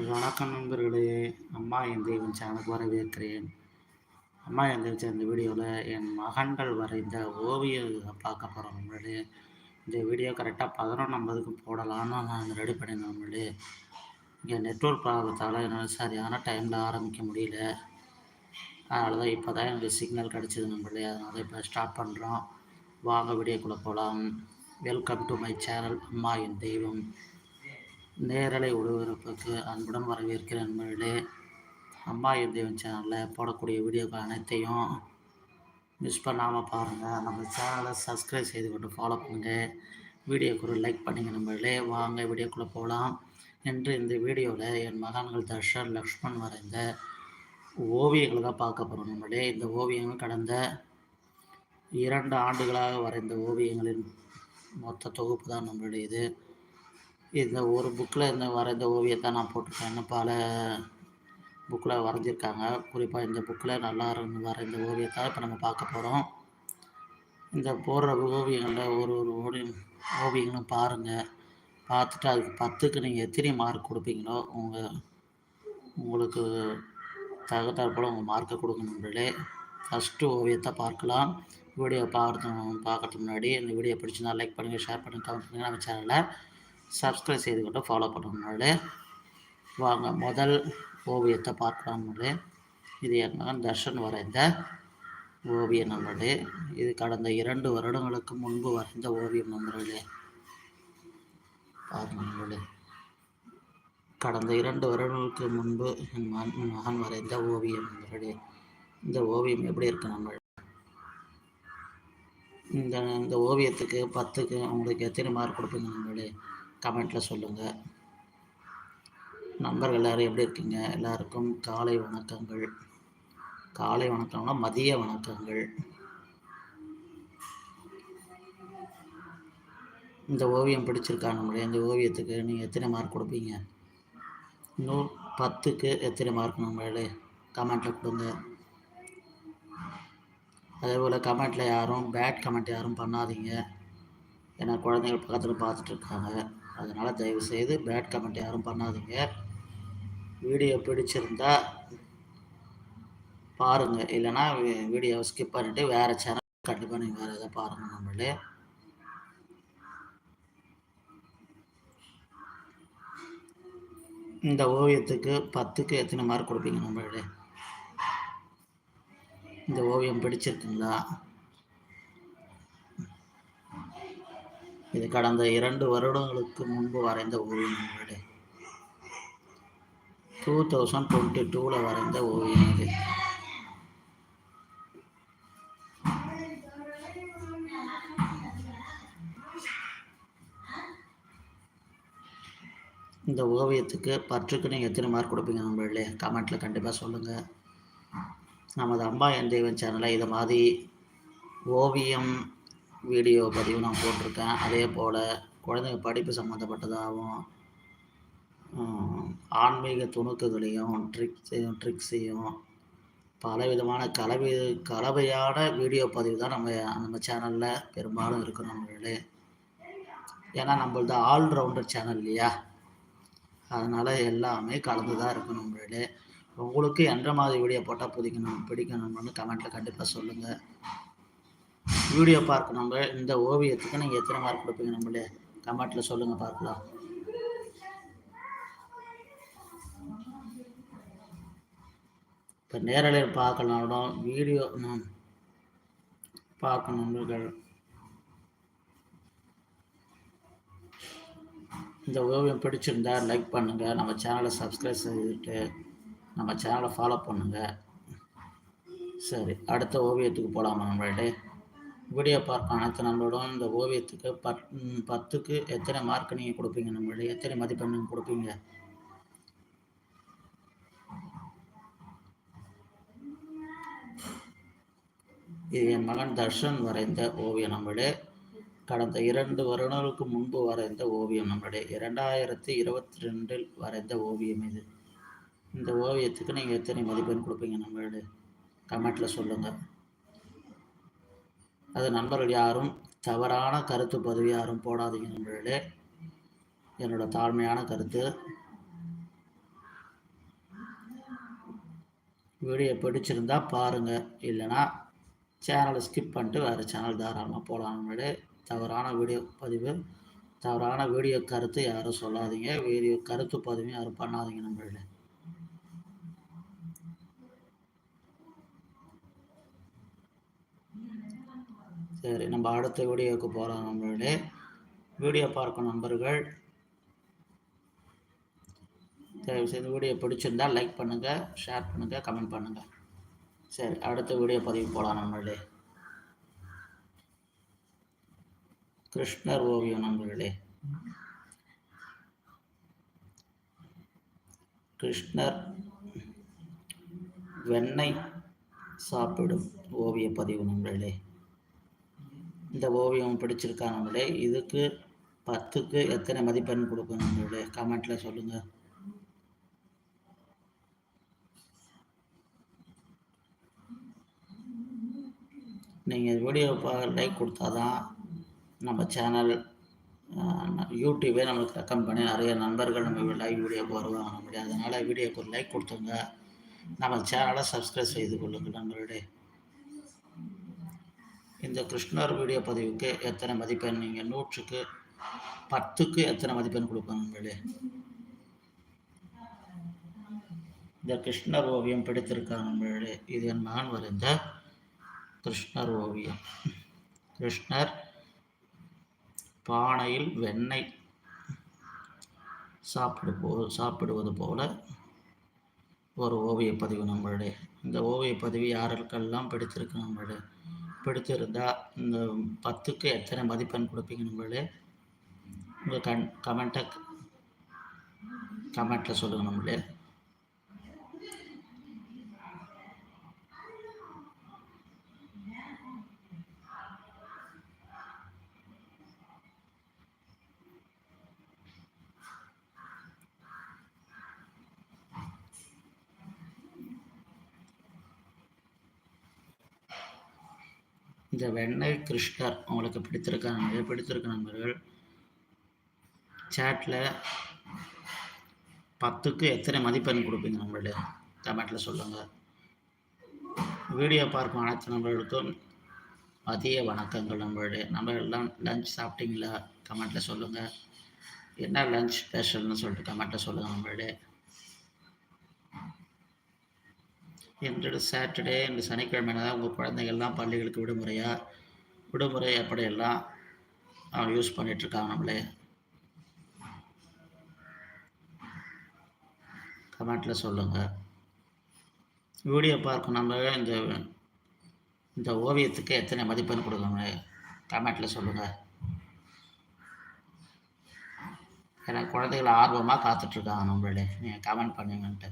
வணக்கம் நண்பர்களே. அம்மா என் தெய்வம் சேனலுக்கு வரவேற்கிறேன். அம்மா என் தெய்வம் இந்த வீடியோவில் என் மகன்கள் வரைந்த ஓவியம் பார்க்க போகிறோம் நம்மளே. இந்த வீடியோ கரெக்டாக பதினொன்றம்பதுக்கு போடலான்னு நான் ரெடி பண்ணியிருந்தேன் நம்மளே. இங்கே நெட்ஒர்க் ப்ராப்ளத்தால் என்னால் சரியான டைமில் ஆரம்பிக்க முடியல. அதனால தான் இப்போ தான் எனக்கு சிக்னல் கிடச்சிது நம்மளே. அதனால இப்போ ஸ்டார்ட் பண்ணுறோம் வாங்க வீடியோக்குள்ளே போகலாம் வெல்கம் டு மை சேனல் அம்மா என் தெய்வம் நேரலை ஒளிபரப்புக்கு அன்புடன் வரவேற்கிற நண்பர்களே. அம்மா என் சேனலில் போடக்கூடிய வீடியோக்கள் அனைத்தையும் மிஸ் பண்ணாமல் பாருங்கள் நம்ம சேனலை சப்ஸ்கிரைப் செய்து கொண்டு ஃபாலோ பண்ணுங்கள் வீடியோக்கு ஒரு லைக் பண்ணுங்கள் நண்பர்களே. வாங்க வீடியோக்குள்ளே போகலாம் என்று இந்த வீடியோவில் என் மகன்கள் தர்ஷன் லக்ஷ்மண் வரைந்த ஓவியங்களை தான் பார்க்க போகிறோம் நம்மளே இந்த ஓவியங்கள் கடந்த இரண்டு ஆண்டுகளாக வரைந்த ஓவியங்களின் மொத்த தொகுப்பு தான் நம்மளுடைய இது. இந்த ஒரு புக்கில் இந்த வரைந்த ஓவியத்தை நான் போட்டிருக்கேன் இன்னும் பல புக்கில் வரைஞ்சிருக்காங்க. குறிப்பாக இந்த புக்கில் நல்லா இருந்து வரைந்த ஓவியத்தை இப்போ நம்ம பார்க்க போகிறோம் இந்த போடுற ஓவியங்களில் ஒரு ஒரு ஓவியம் ஓவியங்களும் பாருங்கள் பார்த்துட்டு அதுக்கு பத்துக்கு நீங்கள் எத்தனை மார்க் கொடுப்பீங்களோ உங்கள் உங்களுக்கு தகுந்தாற்போல் உங்கள் மார்க்கை கொடுக்கணுங்களே ஃபஸ்ட்டு ஓவியத்தை பார்க்கலாம். வீடியோ பார்த்து பார்க்கறதுக்கு முன்னாடி இந்த வீடியோ பிடிச்சிருந்தா லைக் பண்ணுங்கள் ஷேர் பண்ணுங்கள் கமெண்ட் பண்ணுங்கள் நம்ம சேனலில் சப்ஸ்கிரைப் செய்து கொண்டு ஃபாலோ பண்ணுங்களே வாங்க முதல் ஓவியத்தை பார்க்கலாம்னு இது என்ன? தர்ஷன் வரைந்த ஓவியம் நம்மளே இது கடந்த இரண்டு வருடங்களுக்கு முன்பு வரைந்த ஓவியம் நண்பர்களே பாருங்களே கடந்த இரண்டு வருடங்களுக்கு முன்பு என் மகன் மகன் வரைந்த ஓவியம் நண்பர்களே இந்த ஓவியம் எப்படி இருக்கு நம்ம இந்த இந்த ஓவியத்துக்கு பத்துக்கு உங்களுக்கு எத்தனை மார்க் கொடுப்பீங்க நண்பர்களே கமெண்ட்டில் சொல்லுங்கள் நண்பர்கள் எல்லோரும் எப்படி இருக்கீங்க? எல்லாருக்கும் காலை வணக்கங்கள். காலை வணக்கம்னா மதிய வணக்கங்கள். இந்த ஓவியம் பிடிச்சிருக்கா நம்மளுடைய இந்த ஓவியத்துக்கு நீங்கள் எத்தனை மார்க் கொடுப்பீங்க? இன்னும் பத்துக்கு எத்தனை மார்க் நம்மளே? கமெண்ட்டில் கொடுங்க. அதே போல் கமெண்ட்டில் யாரும் பேட் கமெண்ட் யாரும் பண்ணாதீங்க. ஏன்னா குழந்தைகள் பக்கத்தில் பார்த்துட்ருக்காங்க அதனால் தயவுசெய்து பேட் கமெண்ட் யாரும் பண்ணாதீங்க. வீடியோ பிடிச்சிருந்தா பாருங்கள் இல்லைனா வீடியோவை ஸ்கிப் பண்ணிவிட்டு வேறு சேனல் கண்டிப்பாக நீங்கள் வேறு எதாவது பாருங்கள் நம்மளே. இந்த ஓவியத்துக்கு பத்துக்கு எத்தனை மார்க் கொடுப்பீங்க நம்மளே? இந்த ஓவியம் பிடிச்சிருக்குங்களா? இது கடந்த இரண்டு வருடங்களுக்கு முன்பு வரைந்த ஓவியம் டூ தௌசண்ட் டுவெண்ட்டி டூவில் வரைந்த ஓவியம் இது. இந்த ஓவியத்துக்கு பற்றுக்கு நீங்கள் எத்தனை மார்க் கொடுப்பீங்க நம்மளே கமெண்ட்டில் கண்டிப்பாக சொல்லுங்கள் நமது அம்மா என் தேவன் சேனலை இது மாதிரி ஓவியம் வீடியோ பதிவு நான் போட்டிருக்கேன். அதே போல் குழந்தைங்க படிப்பு சம்மந்தப்பட்டதாகவும் ஆன்மீக துணுக்குகளையும் ட்ரிக்ஸையும் ட்ரிக்ஸையும் பலவிதமான கலவை கலவையான வீடியோ பதிவு தான் நம்ம நம்ம சேனலில் பெரும்பாலும் இருக்கும் நம்மளே ஏன்னா நம்மளது ஆல்ரவுண்டர் சேனல் இல்லையா? அதனால் எல்லாமே கலந்து தான் இருக்கும் நம்மளே உங்களுக்கு எந்த மாதிரி வீடியோ போட்டால் பிடிக்கணும் பிடிக்கணும்னு கமெண்ட்டில் கண்டிப்பாக சொல்லுங்கள் வீடியோ பார்க்க நம்ம. இந்த ஓவியத்துக்கு நீங்கள் எத்தனை மார்க் கொடுப்பீங்க நம்மளே? கமெண்ட்டில் சொல்லுங்கள் பார்க்கலாம். இப்போ நேரலையில் பார்க்கணும் வீடியோ பார்க்கணும் இந்த ஓவியம் பிடிச்சிருந்தா லைக் பண்ணுங்கள் நம்ம சேனலை சப்ஸ்கிரைப் செய்துட்டு நம்ம சேனலை ஃபாலோ பண்ணுங்கள் சரி அடுத்த ஓவியத்துக்கு போகலாமா நம்மள்டே வீடியோ பார்க்க அனைத்து நம்மளோட இந்த ஓவியத்துக்கு பத் பத்துக்கு எத்தனை மார்க் நீங்கள் கொடுப்பீங்க நம்மளோட எத்தனை மதிப்பெண் நீங்கள் கொடுப்பீங்க? இது என் மகன் தர்ஷன் வரைந்த ஓவியம் நம்மளே கடந்த இரண்டு வருடங்களுக்கு முன்பு வரைந்த ஓவியம் நம்மளுடைய இரண்டாயிரத்தி இருபத்தி ரெண்டில் வரைந்த ஓவியம் இது. இந்த ஓவியத்துக்கு நீங்கள் எத்தனை மதிப்பெண் கொடுப்பீங்க நம்மளுடைய கமெண்ட்டில் சொல்லுங்கள் அது நண்பர்கள் யாரும் தவறான கருத்து பதவி யாரும் போடாதீங்க நண்பர்களே. என்னோட தாழ்மையான கருத்து. வீடியோ பிடிச்சிருந்தா பாருங்கள் இல்லைனா சேனலை ஸ்கிப் பண்ணிட்டு வேறு சேனல் தாராளமாக போகலாம் நண்பர்களே. தவறான வீடியோ பதிவு தவறான வீடியோ கருத்து யாரும் சொல்லாதீங்க. வீடியோ கருத்து பதிவும் யாரும் பண்ணாதீங்க நண்பர்களே. சரி நம்ம அடுத்த வீடியோவுக்கு போகிறோம் நம்மளே வீடியோ பார்க்கும் நண்பர்கள் தயவுசெய்து வீடியோ பிடிச்சிருந்தா லைக் பண்ணுங்கள் ஷேர் பண்ணுங்கள் கமெண்ட் பண்ணுங்கள் சரி அடுத்த வீடியோ பதிவு போகலாம் நம்மளே கிருஷ்ணர் ஓவியம் நம்மளே கிருஷ்ணர் வெண்ணெய் சாப்பிடும் ஓவிய பதிவு நம்மளே இந்த ஓவியம் பிடிச்சிருக்கா நம்மளே? இதுக்கு பத்துக்கு எத்தனை மதிப்பெண் கொடுக்கும் நம்மளுடைய கமெண்ட்டில் சொல்லுங்கள் நீங்கள் வீடியோ லைக் கொடுத்தா தான் நம்ம சேனல் யூடியூபே நம்மளுக்கு ரெக்கமெண்ட் பண்ணி நிறைய நண்பர்கள் நம்ம லைவ் வீடியோக்கு வருவாங்க முடியாது அதனால் வீடியோக்கு ஒரு லைக் கொடுத்துங்க நம்ம சேனலை சப்ஸ்கிரைப் செய்து கொள்ளுங்கள் நண்பர்களே. இந்த கிருஷ்ணர் வீடியோ பதிவுக்கு எத்தனை மதிப்பெண்? நீங்கள் நூற்றுக்கு பத்துக்கு எத்தனை மதிப்பெண் கொடுப்போம் நண்பர்களே? இந்த கிருஷ்ணர் ஓவியம் பிடித்திருக்காங்க நண்பர்களே? இது நான் வரைந்த கிருஷ்ணர் ஓவியம். கிருஷ்ணர் பானையில் வெண்ணெய் சாப்பிடு போ சாப்பிடுவது போல ஒரு ஓவிய பதிவு நம்மளுடைய இந்த ஓவிய பதிவு யாருக்கெல்லாம் பிடித்திருக்கு நம்மளுடைய பிடிச்சிருந்தா இந்த பத்துக்கு எத்தனை மதிப்பெண் கொடுப்பீங்க நம்மளே உங்கள் கண் கமெண்ட்டை கமெண்ட்டில் சொல்லுங்கள் நம்மளே இந்த வெண்ணெய் கிருஷ்ணர் உங்களுக்கு பிடித்திருக்க நிறைய பிடித்திருக்க நண்பர்கள். சேட்டில் பத்துக்கு எத்தனை மதிப்பெண் கொடுப்பீங்க நம்மளுடைய கமெண்ட்டில் சொல்லுங்கள் வீடியோ பார்க்கும் அனைத்து நண்பர்களுக்கும் மதிய வணக்கங்கள் நம்மளுடைய நம்ம எல்லாம் லஞ்ச் சாப்பிட்டீங்களா? கமெண்ட்டில் சொல்லுங்கள் என்ன லஞ்ச் ஸ்பெஷல்னு சொல்லிட்டு கமெண்ட்டில் சொல்லுங்கள் நம்மளுடைய இன்று சாட்டர்டே இந்த சனிக்கிழமை தான் உங்கள் குழந்தைகள்லாம் பள்ளிகளுக்கு விடுமுறையாக விடுமுறை எப்படியெல்லாம் அவன் யூஸ் பண்ணிகிட்ருக்காங்க நம்மளே. கமெண்ட்டில் சொல்லுங்கள் வீடியோ பார்க்கும் நம்ம இந்த இந்த ஓவியத்துக்கு எத்தனை மதிப்பெண் கொடுக்கணும் கமெண்ட்டில் சொல்லுங்கள் ஏன்னா குழந்தைகள் ஆர்வமாக காத்துட்ருக்காங்க நம்மளே. நீங்கள் கமெண்ட் பண்ணுங்கன்ட்டு.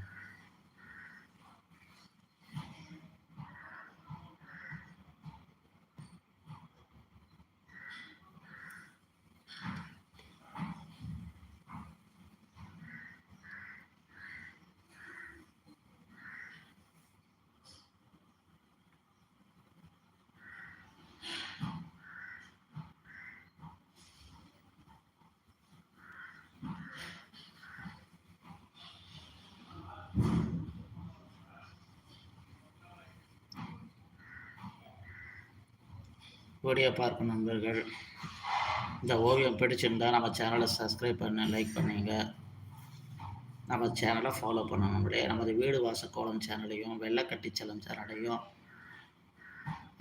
வீடியோ பார்க்கும் நண்பர்கள். இந்த ஓவியம் பிடிச்சிருந்தால் நம்ம சேனலை சப்ஸ்கிரைப் பண்ண லைக் பண்ணுங்க. நம்ம சேனலை ஃபாலோ பண்ணணும் நம்மளே. நமது வீடு வாச கோலம் சேனலையும் வெள்ளக்கட்டிச்சலம் சேனலையும்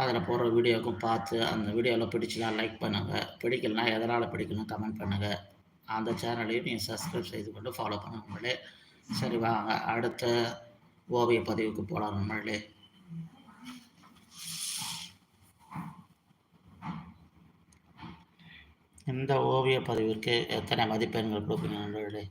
அதில் போடுற வீடியோக்கும் பார்த்து அந்த வீடியோவில் பிடிச்சினா லைக் பண்ணுங்கள் பிடிக்கலனா எதனால் பிடிக்கணும் கமெண்ட் பண்ணுங்கள் அந்த சேனலையும் நீங்கள் சப்ஸ்கிரைப் செய்து கொண்டு ஃபாலோ பண்ண நம்மளே. சரி வாங்க. அடுத்த ஓவிய பதிவுக்கு போகலாம் நம்மளே. இந்த ஓவிய பதிவிற்கு எத்தனை மதிப்பெண்கள் கொடுப்பீங்க நண்பர்களே?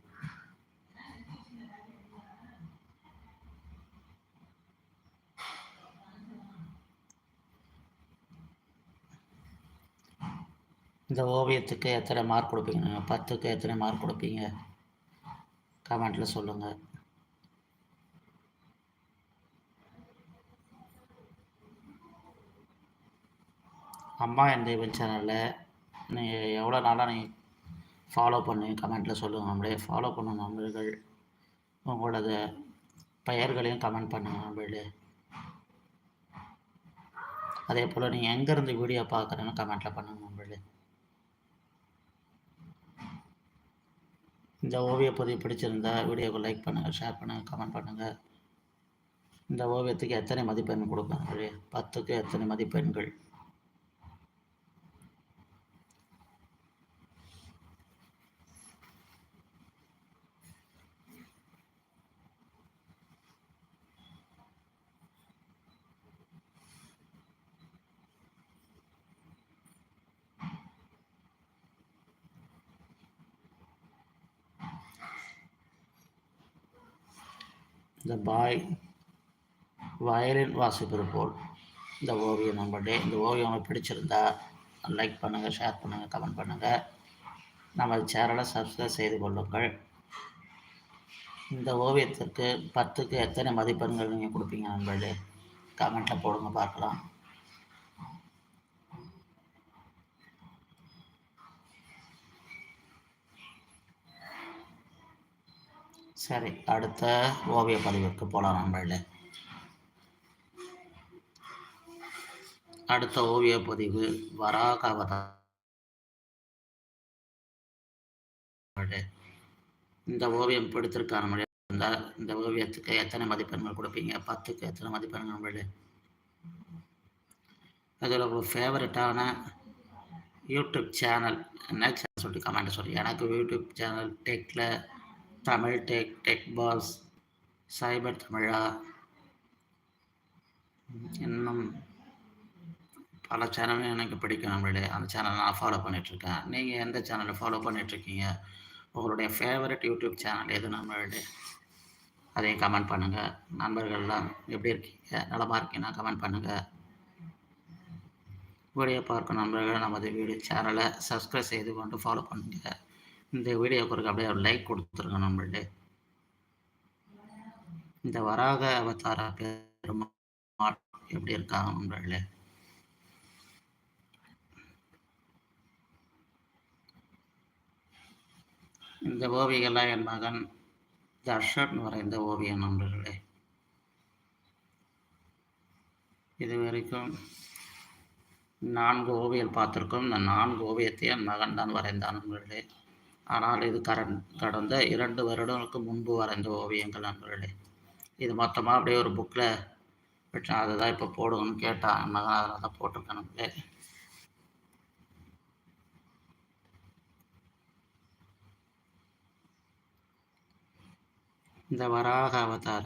இந்த ஓவியத்துக்கு எத்தனை மார்க் கொடுப்பீங்க? நீங்கள் பத்துக்கு எத்தனை மார்க் கொடுப்பீங்க? கமெண்ட்டில் சொல்லுங்கள் அம்மா என் தெய்வம் சேனலில் நீங்கள் எவ்வளோ நாளாக நீங்கள் ஃபாலோ பண்ணி கமெண்ட்டில் சொல்லுங்கள் நம்மளே ஃபாலோ பண்ண நண்பர்கள் உங்களோட பெயர்களையும் கமெண்ட் பண்ணுங்கள் நண்பர்களே அதே போல் நீங்கள் எங்கேருந்து வீடியோ பார்க்குறேன்னு கமெண்ட்டில் பண்ணுங்கள் நண்பர்களே இந்த ஓவிய பதிவு பிடிச்சிருந்தா வீடியோக்கு லைக் பண்ணுங்கள் ஷேர் பண்ணுங்கள் கமெண்ட் பண்ணுங்கள் இந்த ஓவியத்துக்கு எத்தனை மதிப்பெண் கொடுக்கும் பத்துக்கு எத்தனை மதிப்பெண்கள்? இந்த பாய் வயலின் வாசிப்பது போல். இந்த ஓவியம் நம்மளுடைய இந்த ஓவியம் உங்களுக்கு பிடிச்சிருந்தா லைக் பண்ணுங்கள் ஷேர் பண்ணுங்கள் கமெண்ட் பண்ணுங்கள் நமது சேனலை சப்ஸ்கிரைப் செய்து கொள்ளுங்கள். இந்த ஓவியத்திற்கு பத்துக்கு எத்தனை மதிப்பெண்கள் நீங்கள் கொடுப்பீங்க நண்பர்களே? கமெண்ட்டில் போடுங்க பார்க்கலாம். சரி அடுத்த ஓவிய பதிவிற்கு போகலாம் நண்பர்களே. அடுத்த ஓவிய பதிவு வராக அவதாரம் இந்த ஓவியம் பிடித்திருக்கான மொழி இருந்தால் இந்த ஓவியத்துக்கு எத்தனை மதிப்பெண்கள் கொடுப்பீங்க? பத்துக்கு எத்தனை மதிப்பெண்கள் நண்பர்களே? அதில் ஒரு ஃபேவரட்டான யூடியூப் சேனல் என்ன சேனல் சொல்லிட்டு கமெண்ட் சொல்லி எனக்கு YouTube channel டெக்கில் Tamil Tech Tech Boss Cyber Tamizha? இன்னும் பல சேனலும் எனக்கு பிடிக்கும் நம்மளே. அந்த சேனல் நான் ஃபாலோ பண்ணிகிட்ருக்கேன் நீங்கள் எந்த சேனலை ஃபாலோ பண்ணிகிட்ருக்கீங்க உங்களுடைய ஃபேவரட் யூடியூப் சேனல் எது நம்மளுடைய அதையும் கமெண்ட் பண்ணுங்கள் நண்பர்கள்லாம் எப்படி இருக்கீங்க? நலமாக இருக்கீங்கன்னா கமெண்ட் பண்ணுங்கள் வீடியோ பார்க்கும் நண்பர்கள் நமது வீடியோ சேனலை சப்ஸ்கிரைப் செய்து கொண்டு ஃபாலோ பண்ணுங்கள் இந்த வீடியோ குறுக்க அப்படியே ஒரு லைக் கொடுத்துருங்க நம்மள்ட்ட இந்த வராக அவதார பெருமாள் எப்படி இருக்காங்க நம்மள இந்த ஓவியெல்லாம் என் மகன் தர்ஷன் வரைந்த ஓவியம் நண்பர்களே. இது வரைக்கும் நான்கு ஓவியம் பார்த்துருக்கோம். இந்த நான்கு ஓவியத்தை என் மகன் தான் வரைந்தான் நண்பர்களே. ஆனால் இது கரண் கடந்த இரண்டு வருடங்களுக்கு முன்பு வரைந்த ஓவியங்கள் நண்பர்களே. இது மொத்தமாக அப்படியே ஒரு புக்கில் விட்டேன் அதை தான் இப்போ போடுங்கன்னு கேட்டான் என் மகன் அதில் தான் போட்டிருக்கேன் நம்மளே இந்த வராக அவதார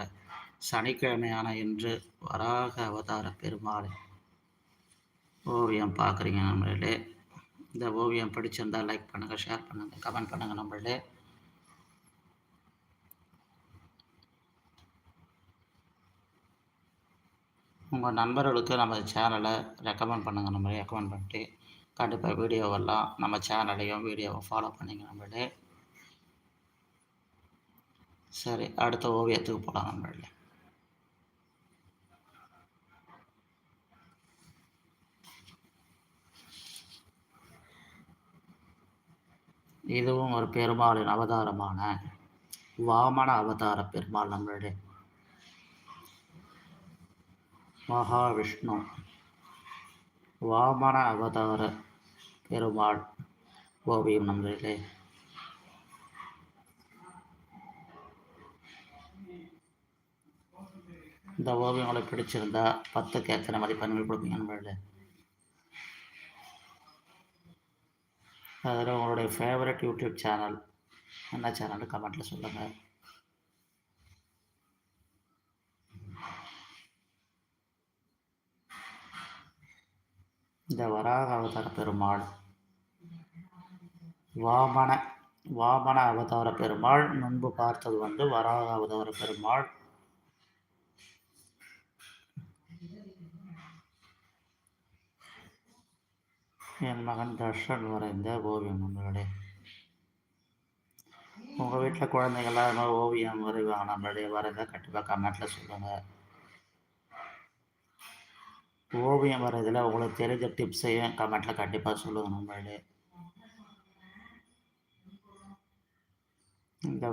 சனிக்கிழமையான இன்று வராக அவதார பெருமாள் ஓவியம் பார்க்குறீங்க நம்மளே இந்த ஓவியம் பிடிச்சிருந்தால் லைக் பண்ணுங்கள் ஷேர் பண்ணுங்கள் கமெண்ட் பண்ணுங்கள் நம்மளே உங்கள் நண்பர்களுக்கு நம்ம சேனலை ரெக்கமெண்ட் பண்ணுங்கள் நம்மளே ரெக்கமெண்ட் பண்ணிட்டு கண்டிப்பாக வீடியோவெல்லாம் நம்ம சேனலையும் வீடியோவை ஃபாலோ பண்ணிங்க நம்மளே சரி அடுத்த ஓவியத்துக்கு போகலாம் நம்மளே இதுவும் ஒரு பெருமாளின் அவதாரமான வாமன அவதார பெருமாள் நம்மளுடைய மகாவிஷ்ணு. வாமன அவதார பெருமாள் ஓவியம் நம்மளே இந்த ஓவியம் உங்களுக்கு பிடிச்சிருந்தா பத்துக்கு எத்தனை மதிப்பெண்கள் கொடுப்பீங்க நம்மளே அதில் உங்களுடைய ஃபேவரட் யூடியூப் சேனல் என்ன சேனல் கமெண்ட்டில் சொல்லுங்கள் இந்த வராக அவதார பெருமாள். வாமன வாமன அவதார பெருமாள். முன்பு பார்த்தது வந்து வராக அவதார பெருமாள். என் மகன் தர்ஷன் வரைந்த ஓவியம் நண்பர்களே. உங்கள் வீட்டில் குழந்தைங்கள்லாம் அது மாதிரி ஓவியம் வரைவாங்க நம்மளுடைய வரைந்த கண்டிப்பாக கமெண்ட்டில் சொல்லுங்கள் ஓவியம் வரைதில் உங்களுக்கு தெரிஞ்ச டிப்ஸையும் கமெண்ட்டில் கண்டிப்பாக சொல்லுங்கள் நம்மளுடைய இந்த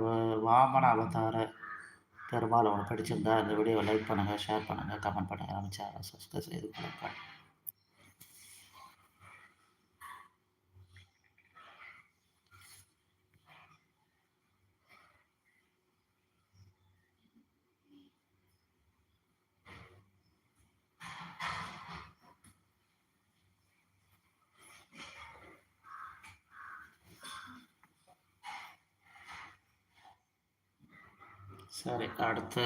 வாமன அவதார பெரும்பாலும் உங்களுக்கு பிடிச்சிருந்தா இந்த வீடியோவை லைக் பண்ணுங்கள் ஷேர் பண்ணுங்கள் கமெண்ட் பண்ணுங்கள் நம்ம சப்ஸ்கிரைப் செய்து கொள்ளுங்கள். சரி அடுத்த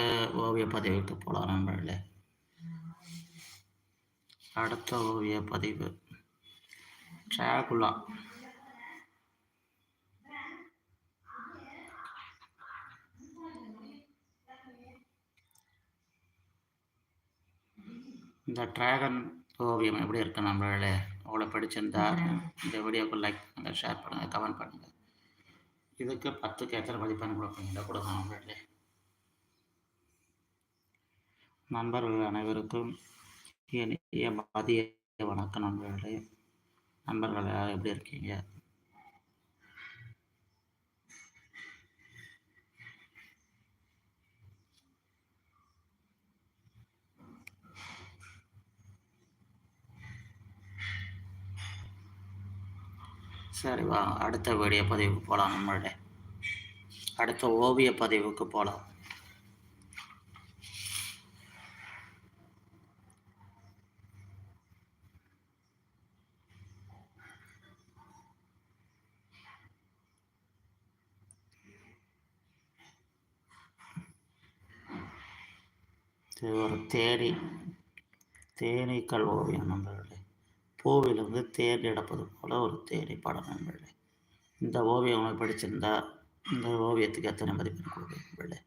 ஓவிய பதிவுக்கு போகலாம் நண்பர்களே. அடுத்த ஓவிய பதிவு. ட்ராகுலா. இந்த ட்ராகன் ஓவியம் எப்படி இருக்கு நம்மளே உங்களை பிடிச்சிருந்தா இந்த வீடியோக்கு லைக் பண்ணுங்கள் ஷேர் பண்ணுங்கள் கமெண்ட் பண்ணுங்கள் இதுக்கு பத்துக்கு எத்தனை மதிப்பெண் கொடுப்பீங்க? கொடுங்க நம்மளே நண்பர்கள் அனைவருக்கும் இனிய மதிய வணக்கம் நண்பர்களே. நண்பர்கள் எல்லாரும் எப்படி இருக்கீங்க? சரி வா அடுத்த வீடியோ பதிவுக்கு போகலாம் நம்மளுடைய அடுத்த ஓவிய பதிவுக்கு போகலாம் இது ஒரு தேனி தேனீக்கள் ஓவியம் நண்பர்களே பூவிலிருந்து தேன் எடுப்பது போல ஒரு தேனி படம் நண்பர்களே இந்த ஓவியம் உங்களுக்கு பிடிச்சிருந்தா இந்த ஓவியத்துக்கு எத்தனை மதிப்பெண் கொடுக்கும் நண்பர்களே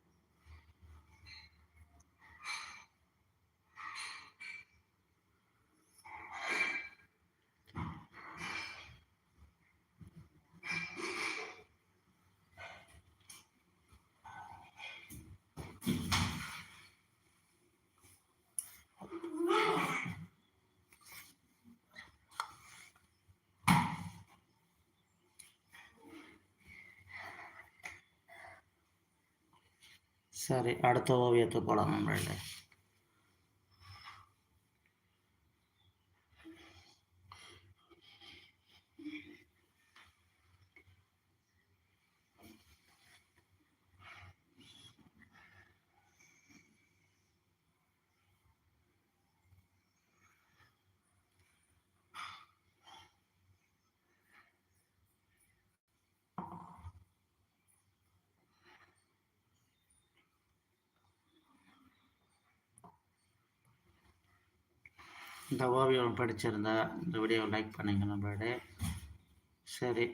சரி அடுத்த ஓவியத்தை போகலாம் நம்மளே இந்த ஓவியம் படிச்சிருந்தா இந்த வீடியோவை லைக் பண்ணுங்க நம்மளோட சரி.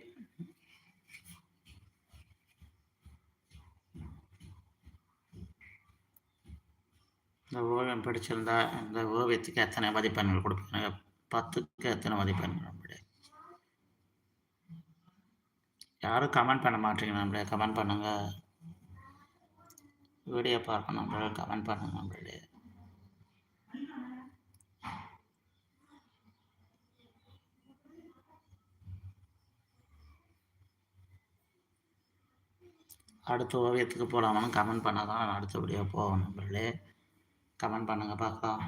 இந்த ஓவியம் படிச்சிருந்தா இந்த ஓவியத்துக்கு எத்தனை மதிப்பெண்கள் கொடுப்பீங்க? பத்துக்கு எத்தனை மதிப்பெண்கள் நம்மளுடைய யாரும் கமெண்ட் பண்ண மாட்டீங்க நம்மளுடைய கமெண்ட் பண்ணுங்க. வீடியோ பார்க்கணும் நம்மளுடைய கமெண்ட் பண்ணுங்க நம்மளுடைய அடுத்த ஓவியத்துக்கு போகலாமான்னு கமெண்ட் பண்ணால் தான் நான் அடுத்தபடியாக போவோம் நம்மளே கமெண்ட் பண்ணுங்கள் பார்க்கலாம்.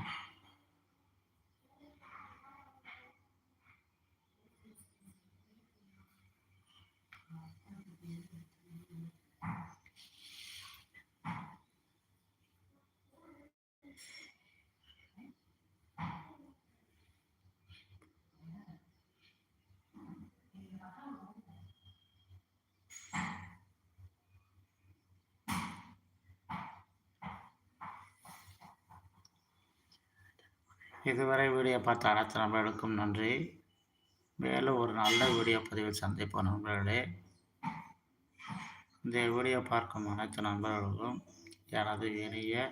இதுவரை வீடியோ பார்த்த அனைத்து நண்பர்களுக்கும் நன்றி. மேலும் ஒரு நல்ல வீடியோ பதிவில் சந்திப்போம் நண்பர்களே. இந்த வீடியோ பார்க்கும் அனைத்து நண்பர்களுக்கும் எனது இனிய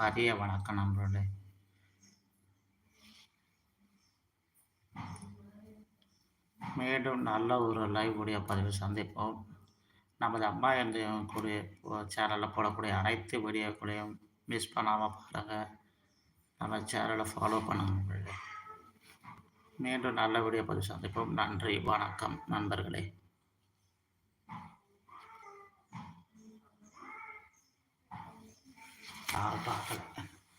மதிய வணக்கம் நண்பர்களே. மீண்டும் நல்ல ஒரு லைவ் வீடியோ பதிவில் சந்திப்போம். நமது அம்மா என்று கூடிய சேனலில் போடக்கூடிய அனைத்து வீடியோக்களையும் மிஸ் பண்ணாமல் பாருங்கள் நம்ம சேனலை ஃபாலோ பண்ணுங்கள் மீண்டும் நல்ல வீடியோ பதிவு சந்திப்போம். நன்றி வணக்கம் நண்பர்களே. யாரும் பார்க்கல.